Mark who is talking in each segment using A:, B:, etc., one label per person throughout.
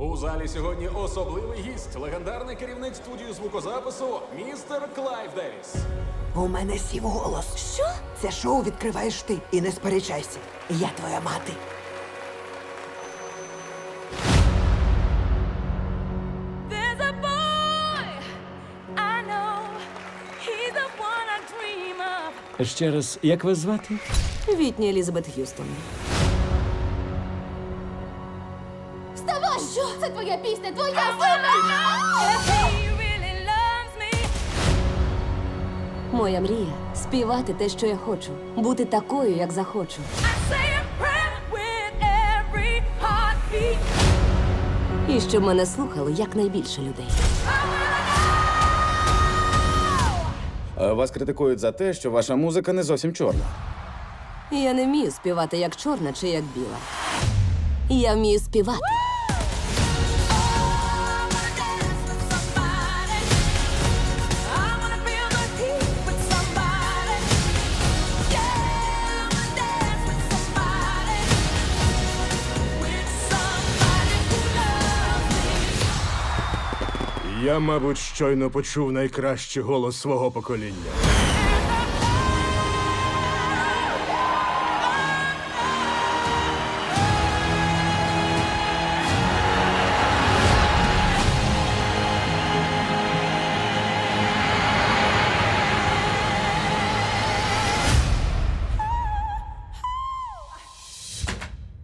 A: У залі сьогодні особливий гість, легендарний керівник студії звукозапису містер Клайв Девіс.
B: У мене сів голос.
C: Що?
B: Це шоу відкриваєш ти. І не сперечайся. Я твоя мати.
C: There's a boy I know. He's the one I dream of.
D: Ще раз, як вас звати?
E: Вітні Елізабет Х'юстон.
C: Вставай! Що? Це твоя пісня, твоя me.
E: Моя мрія співати те, що я хочу, бути такою, як захочу. І щоб мене слухало якнайбільше людей.
F: Е, Вас критикують за те, що ваша музика не зовсім чорна.
E: Я не вмію співати як чорна чи як біла. Я вмію співати.
G: Я, мабуть, щойно почув найкращий голос свого покоління.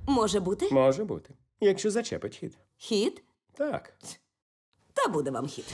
E: Може бути?
D: Може бути. Якщо зачепить хід.
E: Хіт?
D: Так.
E: Буде вам хіт.